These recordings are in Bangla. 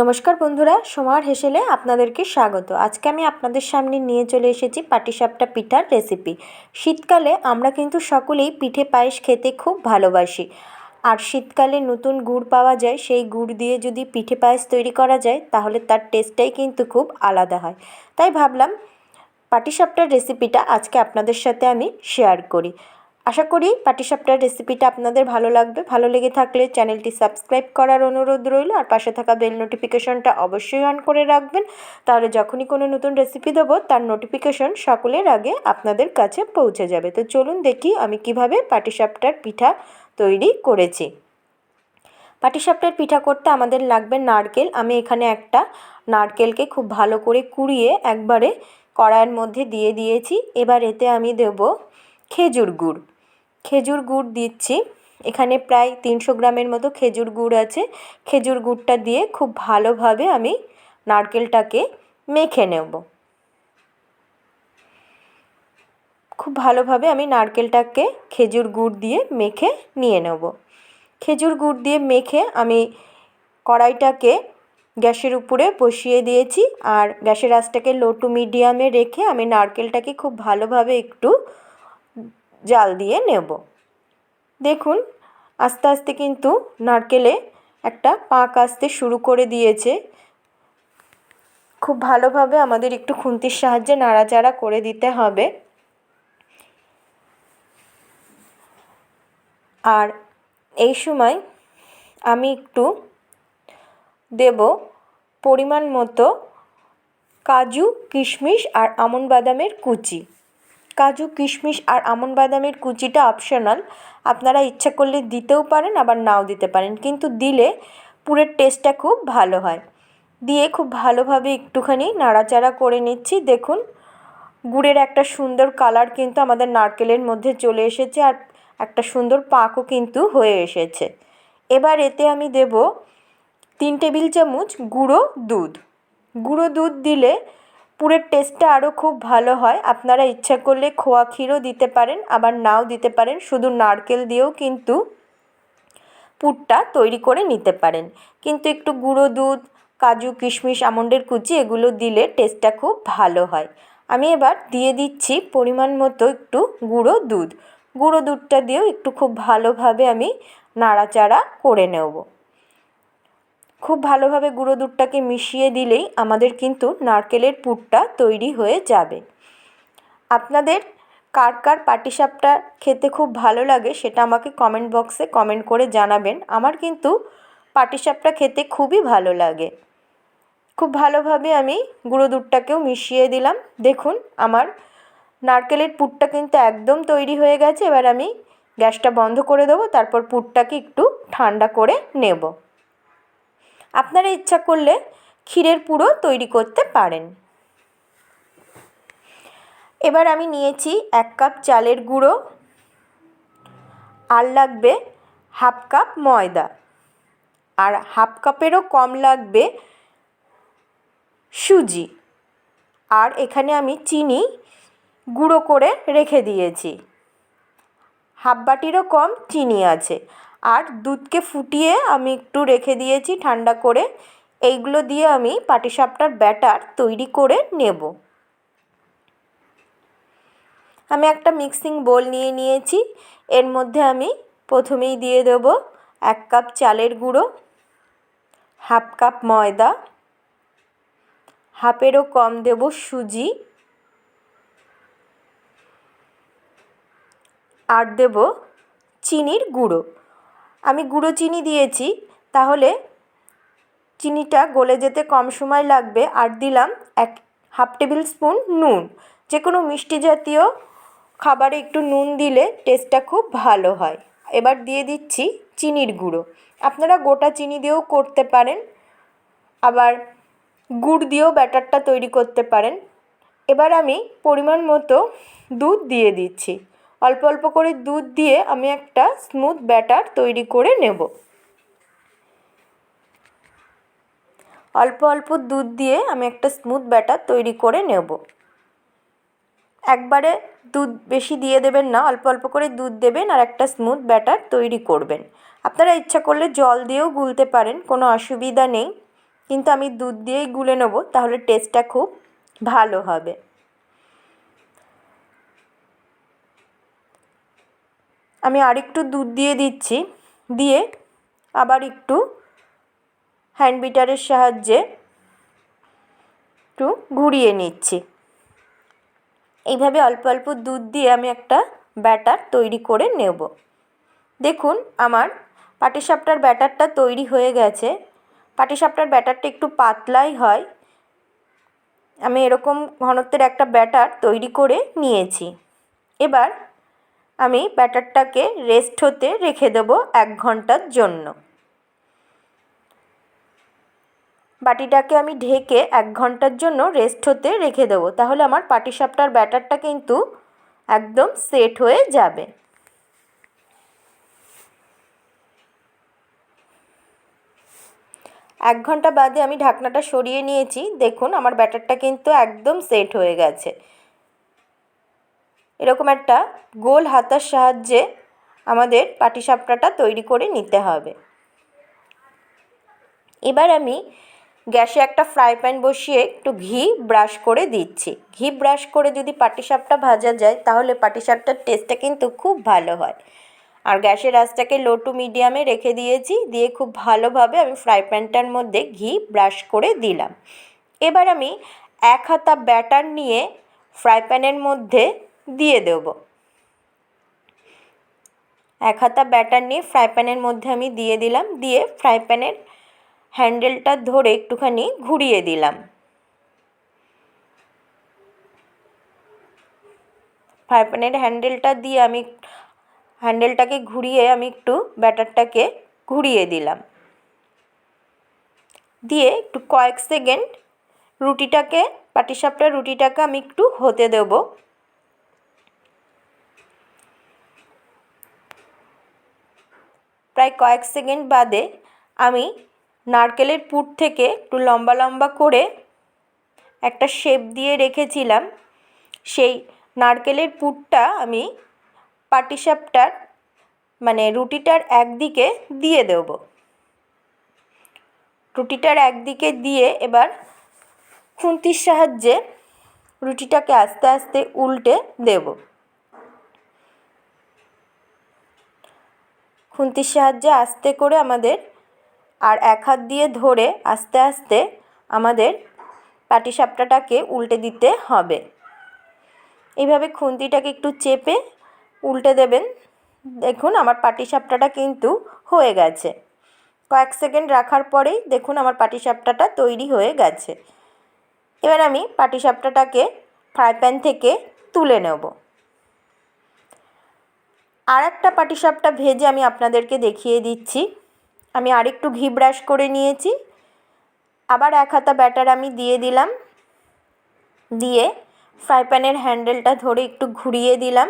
নমস্কার বন্ধুরা, সোমার হেসেলে আপনাদেরকে স্বাগত। আজকে আমি আপনাদের সামনে নিয়ে চলে এসেছি পাটিসাপটা পিঠার রেসিপি। শীতকালে আমরা কিন্তু সকলেই পিঠে পায়েস খেতে খুব ভালোবাসি। আর শীতকালে নতুন গুড় পাওয়া যায়, সেই গুড় দিয়ে যদি পিঠে পায়েস তৈরি করা যায়, তাহলে তার টেস্টটাই কিন্তু খুব আলাদা হয়। তাই ভাবলাম পাটিসাপটার রেসিপিটা আজকে আপনাদের সাথে আমি শেয়ার করি। আশা করি পাটিসাপটার রেসিপিটা আপনাদের ভালো লাগবে। ভালো লেগে থাকলে চ্যানেলটি সাবস্ক্রাইব করার অনুরোধ রইল। আর পাশে থাকা বেল নোটিফিকেশনটা অবশ্যই অন করে রাখবেন। তাহলে যখনই কোনো নতুন রেসিপি দেবো, তার নোটিফিকেশন সকলের আগে আপনাদের কাছে পৌঁছে যাবে। তো চলুন দেখি আমি কীভাবে পাটিসাপটার পিঠা তৈরি করেছি। পাটিসাপটার পিঠা করতে আমাদের লাগবে নারকেল। আমি এখানে একটা নারকেলকে খুব ভালো করে কুড়িয়ে একবারে কড়াইয়ের মধ্যে দিয়ে দিয়েছি। এবার এতে আমি দেব খেজুর গুড়। খেজুর গুড় দিচ্ছি। এখানে প্রায় তিনশো গ্রামের মতো খেজুর গুড় আছে। খেজুর গুড়টা দিয়ে খুব ভালোভাবে আমি নারকেলটাকে মেখে নেব। খুব ভালোভাবে আমি নারকেলটাকে খেজুর গুড় দিয়ে মেখে নিয়ে নেব। খেজুর গুড় দিয়ে মেখে আমি কড়াইটাকে গ্যাসের উপরে বসিয়ে দিয়েছি। আর গ্যাসের আঁচটাকে লো টু মিডিয়ামে রেখে আমি নারকেলটাকে খুব ভালোভাবে একটু জাল দিয়ে নেব। দেখুন, আস্তে আস্তে কিন্তু নারকেলে একটা পাক আসতে শুরু করে দিয়েছে। খুব ভালোভাবে আমাদের একটু খুন্তির সাহায্যে নাড়াচাড়া করে দিতে হবে। আর এই সময় আমি একটু দেব পরিমাণ মতো কাজু, কিশমিশ আর আমন্ড বাদামের কুচি। কাজু, কিশমিশ আর আমন্ড বাদামের কুচিটা অপশনাল আপনারা ইচ্ছা করলে দিতেও পারেন, আবার নাও দিতে পারেন। কিন্তু দিলে পুরের টেস্টটা খুব ভালো হয়। দিয়ে খুব ভালোভাবে একটুখানি নাড়াচাড়া করে নিচ্ছি। দেখুন, গুড়ের একটা সুন্দর কালার কিন্তু আমাদের নারকেলের মধ্যে চলে এসেছে আর একটা সুন্দর পাকও কিন্তু হয়ে এসেছে। এবার এতে আমি দেব তিন টেবিল চামচ গুঁড়ো দুধ। গুঁড়ো দুধ দিলে পুরের টেস্টটা আরও খুব ভালো হয়। আপনারা ইচ্ছা করলে খোয়া ক্ষীরও দিতে পারেন, আবার নাও দিতে পারেন। শুধু নারকেল দিয়েও কিন্তু পুরটা তৈরি করে নিতে পারেন। কিন্তু একটু গুঁড়ো দুধ, কাজু, কিশমিশ, আমন্ডের কুচি এগুলো দিলে টেস্টটা খুব ভালো হয়। আমি এবার দিয়ে দিচ্ছি পরিমাণ মতো একটু গুঁড়ো দুধ। গুঁড়ো দুধটা দিয়েও একটু খুব ভালোভাবে আমি নাড়াচাড়া করে নেব। খুব ভালোভাবে গুঁড়ো দুধটাকে মিশিয়ে দিলেই আমাদের কিন্তু নারকেলের পুরটা তৈরি হয়ে যাবে। আপনাদের কার কার পাটিসাপটা খেতে খুব ভালো লাগে সেটা আমাকে কমেন্ট বক্সে কমেন্ট করে জানাবেন। আমার কিন্তু পাটিসাপটা খেতে খুবই ভালো লাগে। খুব ভালোভাবে আমি গুঁড়ো দুধটাকেও মিশিয়ে দিলাম। দেখুন, আমার নারকেলের পুরটা কিন্তু একদম তৈরি হয়ে গেছে। এবার আমি গ্যাসটা বন্ধ করে দেবো, তারপর পুরটাকে একটু ঠান্ডা করে নেব। আপনারা ইচ্ছা করলে ক্ষীরের পুরো তৈরি করতে পারেন। এবার আমি নিয়েছি এক কাপ চালের গুঁড়ো। আর লাগবে হাফ কাপ ময়দা। আর হাফ কাপেরও কম লাগবে সুজি। আর এখানে আমি চিনি গুঁড়ো করে রেখে দিয়েছি। হাফ বাটিরও কম চিনি আছে। আর দুধকে ফুটিয়ে আমি একটু রেখে দিয়েছি ঠান্ডা করে। এইগুলো দিয়ে আমি পাটিসাপটার ব্যাটার তৈরি করে নেব। আমি একটা মিক্সিং বোল নিয়ে নিয়েছি। এর মধ্যে আমি প্রথমেই দিয়ে দেব এক কাপ চালের গুঁড়ো, হাফ কাপ ময়দা, হাফেরও কম দেব সুজি, আর দেব চিনির গুঁড়ো। আমি গুঁড়ো চিনি দিয়েছি, তাহলে চিনিটা গলে যেতে কম সময় লাগবে। আর দিলাম এক হাফ টেবিল স্পুন নুন। যে কোনো মিষ্টি জাতীয় খাবারে একটু নুন দিলে টেস্টটা খুব ভালো হয়। এবার দিয়ে দিচ্ছি চিনির গুঁড়ো। আপনারা গোটা চিনি দিয়েও করতে পারেন, আবার গুড় দিয়েও ব্যাটারটা তৈরি করতে পারেন। এবার আমি পরিমাণ মতো দুধ দিয়ে দিচ্ছি। অল্প অল্প করে দুধ দিয়ে আমি একটা স্মুথ ব্যাটার তৈরি করে নেব। অল্প অল্প দুধ দিয়ে আমি একটা স্মুথ ব্যাটার তৈরি করে নেব। একবারে দুধ বেশি দিয়ে দেবেন না, অল্প অল্প করে দুধ দেবেন আর একটা স্মুথ ব্যাটার তৈরি করবেন। আপনারা ইচ্ছা করলে জল দিয়েও গুলতে পারেন, কোনো অসুবিধা নেই। কিন্তু আমি দুধ দিয়েই গুলে নেব, তাহলে টেস্টটা খুব ভালো হবে। আমি আরেকটু দুধ দিয়ে দিচ্ছি। দিয়ে আবার একটু হ্যান্ড বিটারের সাহায্যে একটু ঘুরিয়ে নিচ্ছি। এইভাবে অল্প অল্প দুধ দিয়ে আমি একটা ব্যাটার তৈরি করে নেব। দেখুন, আমার পাটিসাপটার ব্যাটারটা তৈরি হয়ে গেছে। পাটিসাপটার ব্যাটারটা একটু পাতলাই হয়। আমি এরকম ঘনত্বের একটা ব্যাটার তৈরি করে নিয়েছি। এবার আমি ব্যাটারটাকে রেস্ট হতে রেখে দেবো এক ঘণ্টার জন্য। বাটিটাকে আমি ঢেকে এক ঘণ্টার জন্য রেস্ট হতে রেখে দেবো। তাহলে আমার পাটিসাপটার ব্যাটারটা কিন্তু একদম সেট হয়ে যাবে। এক ঘণ্টা বাদে আমি ঢাকনাটা সরিয়ে নিয়েছি। দেখুন, আমার ব্যাটারটা কিন্তু একদম সেট হয়ে গেছে। এরকম একটা গোল হাতার সাহায্যে আমাদের পাটিসাপটাটা তৈরি করে নিতে হবে। এবার আমি গ্যাসে একটা ফ্রাই প্যান বসিয়ে একটু ঘি ব্রাশ করে দিচ্ছি। ঘি ব্রাশ করে যদি পাটিসাপটা ভাজা যায়, তাহলে পাটিসাপটার টেস্টটা কিন্তু খুব ভালো হয়। আর গ্যাসের আঁচটাকে লো টু মিডিয়ামে রেখে দিয়েছি, দিয়ে খুব ভালোভাবে আমি ফ্রাই প্যানটার মধ্যে ঘি ব্রাশ করে দিলাম। এবার আমি এক হাতা ব্যাটার নিয়ে ফ্রাই প্যানের মধ্যে দিয়ে দেবো। এক হাতা ব্যাটার নিয়ে ফ্রাই প্যানের মধ্যে আমি দিয়ে দিলাম, দিয়ে ফ্রাই প্যানের হ্যান্ডেলটা ধরে একটুখানি ঘুরিয়ে দিলাম। ফ্রাই প্যানের হ্যান্ডেলটা দিয়ে আমি হ্যান্ডেলটাকে ঘুরিয়ে আমি একটু ব্যাটারটাকে ঘুরিয়ে দিলাম। দিয়ে একটু কয়েক সেকেন্ড রুটিটাকে পাটিসাপটার রুটিটাকে আমি একটু হতে দেব। প্রায় কয়েক সেকেন্ড বাদে আমি নারকেলের পুর থেকে একটু লম্বা লম্বা করে একটা শেপ দিয়ে রেখেছিলাম। সেই নারকেলের পুরটা আমি পাটিসাপটার মানে রুটিটার একদিকে দিয়ে দেব। রুটিটার একদিকে দিয়ে এবার খুন্তির সাহায্যে রুটিটাকে আস্তে আস্তে উল্টে দেব। খুন্তির সাহায্যে আস্তে করে আমাদের, আর এক হাত দিয়ে ধরে আস্তে আস্তে আমাদের পাটিসাপটাটাকে উল্টে দিতে হবে। এইভাবে খুন্তিটাকে একটু চেপে উল্টে দেবেন। দেখুন, আমার পাটিসাপটাটা কিন্তু হয়ে গেছে। কয়েক সেকেন্ড রাখার পরেই দেখুন, আমার পাটিসাপটাটা তৈরি হয়ে গেছে। এবার আমি পাটিসাপটাটাকে ফ্রাই প্যান থেকে তুলে নেব। আর একটা পাটিসাপটা ভেজে আমি আপনাদেরকে দেখিয়ে দিচ্ছি। আমি আরেকটু ঘি ব্রাশ করে নিয়েছি। আবার এক হাতা ব্যাটার আমি দিয়ে দিলাম। দিয়ে ফ্রাই প্যানের হ্যান্ডেলটা ধরে একটু ঘুরিয়ে দিলাম।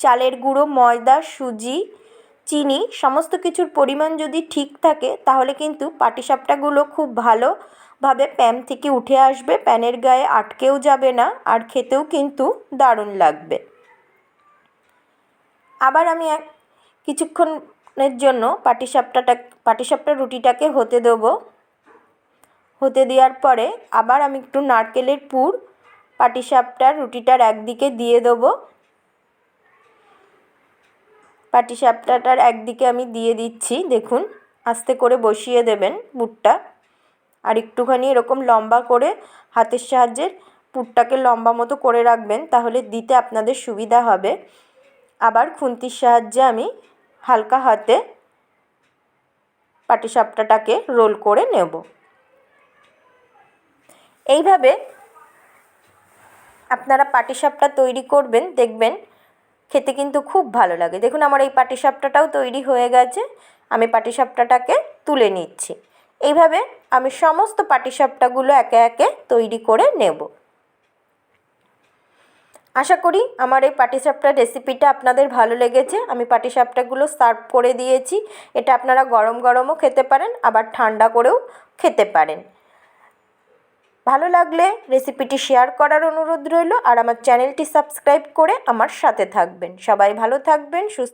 চালের গুঁড়ো, ময়দা, সুজি চিনি, সমস্ত কিছুর পরিমাণ যদি ঠিক থাকে, তাহলে কিন্তু পাটিসাপটাগুলো খুব ভালোভাবে প্যান থেকে উঠে আসবে। প্যানের গায়ে আটকেও যাবে না আর খেতেও কিন্তু দারুণ লাগবে। আবার আমি এক কিছুক্ষণের জন্য পাটিসাপটাটা, পাটিসাপটা রুটিটাকে হতে দেবো। হতে দেওয়ার পরে আবার আমি একটু নারকেলের পুর পাটিসাপটার রুটিটার একদিকে দিয়ে দেবো। পাটিসাপটাটার একদিকে আমি দিয়ে দিচ্ছি, দেখুন, আস্তে করে বসিয়ে দেবেন পুরটা আর একটুখানি এরকম লম্বা করে হাতের সাহায্যে পুরটাকে লম্বা মতো করে রাখবেন, তাহলে দিতে আপনাদের সুবিধা হবে। আবার খুন্তির সাহায্যে আমি হালকা হাতে পাটিসাপটাটাকে রোল করে নেব। এইভাবে আপনারা পাটিসাপটা তৈরি করবেন, দেখবেন খেতে কিন্তু খুব ভালো লাগে। দেখুন, আমার এই পাটিসাপটাটাও তৈরি হয়ে গেছে। আমি পাটিসাপটাটাকে তুলে নিচ্ছি। এইভাবে আমি সমস্ত পাটিসাপটাগুলো একে একে তৈরি করে নেব। আশা করি আমার এই পাটিসাপটার রেসিপিটা আপনাদের ভালো লেগেছে। আমি পাটিসাপটাগুলো সার্ভ করে দিয়েছি। এটা আপনারা গরম গরমও খেতে পারেন, আবার ঠান্ডা করেও খেতে পারেন। ভালো লাগলে রেসিপিটি শেয়ার করার অনুরোধ রইল আর আমার চ্যানেলটি সাবস্ক্রাইব করে আমার সাথে থাকবেন। সবাই ভালো থাকবেন, সুস্থ